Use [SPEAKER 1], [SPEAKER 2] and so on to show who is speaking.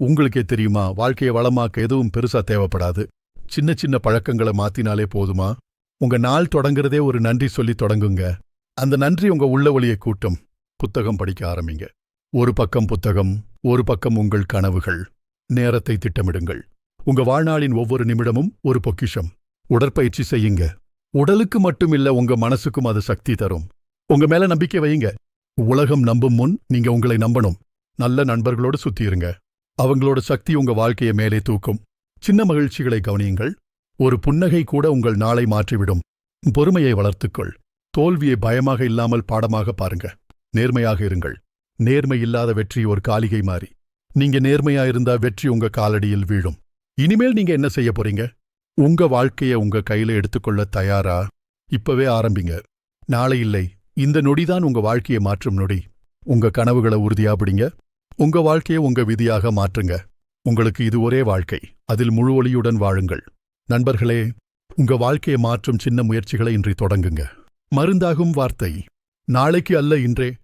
[SPEAKER 1] உங்களுக்கே தெரியுமா வாழ்க்கையை வளமாக்க எதுவும் பெருசா தேவைப்படாது. சின்ன சின்ன பழக்கங்களை மாத்தினாலே போதுமா? உங்க நாள் தொடங்குறதே ஒரு நன்றி சொல்லி தொடங்குங்க. அந்த நன்றி உங்க உள்ள ஒளியை கூட்டும். புத்தகம் படிக்க ஆரம்பிங்க. ஒரு பக்கம் புத்தகம் ஒரு பக்கம் உங்கள் கனவுகள். நேரத்தை திட்டமிடுங்கள். உங்க வாழ்நாளின் ஒவ்வொரு நிமிடமும் ஒரு பொக்கிஷம். உடற்பயிற்சி செய்யுங்க. உடலுக்கு மட்டும் இல்ல உங்க மனசுக்கும் அது சக்தி தரும். உங்க மேல நம்பிக்கை வையுங்க. உலகம் நம்பும் முன் நீங்க உங்களை நம்பணும். நல்ல நண்பர்களோடு சுத்தியிருங்க அவங்களோட சக்தி உங்க வாழ்க்கையை மேலே தூக்கும். சின்ன மகிழ்ச்சிகளை கவனியுங்கள். ஒரு புன்னகை கூட உங்கள் நாளை மாற்றிவிடும். பொறுமையை வளர்த்துக்கொள். தோல்வியை பயமாக இல்லாமல் பாடமாக பாருங்க. நேர்மையாக இருங்கள். நேர்மை இல்லாத வெற்றி ஒரு காலிகை மாறி. நீங்க நேர்மையா இருந்தா வெற்றி உங்க காலடியில் வீழும். இனிமேல் நீங்க என்ன செய்ய போறீங்க? உங்க வாழ்க்கைய உங்க கையில எடுத்துக்கொள்ள தயாரா? இப்பவே ஆரம்பிங்க. நாளை இல்லை. இந்த நொடிதான் உங்க வாழ்க்கையை மாற்றும் நொடி. உங்க கனவுகளை உறுதியா பிடிங்க. உங்க வாழ்க்கையை உங்க விதியாக மாற்றுங்க. உங்களுக்கு இது ஒரே வாழ்க்கை. அதில் முழு ஒளியுடன் வாழுங்கள். நண்பர்களே உங்க வாழ்க்கையை மாற்றும் சின்ன முயற்சிகளை இன்றி தொடங்குங்க. மருந்தாகும் வார்த்தை. நாளைக்கு அல்ல இன்றே.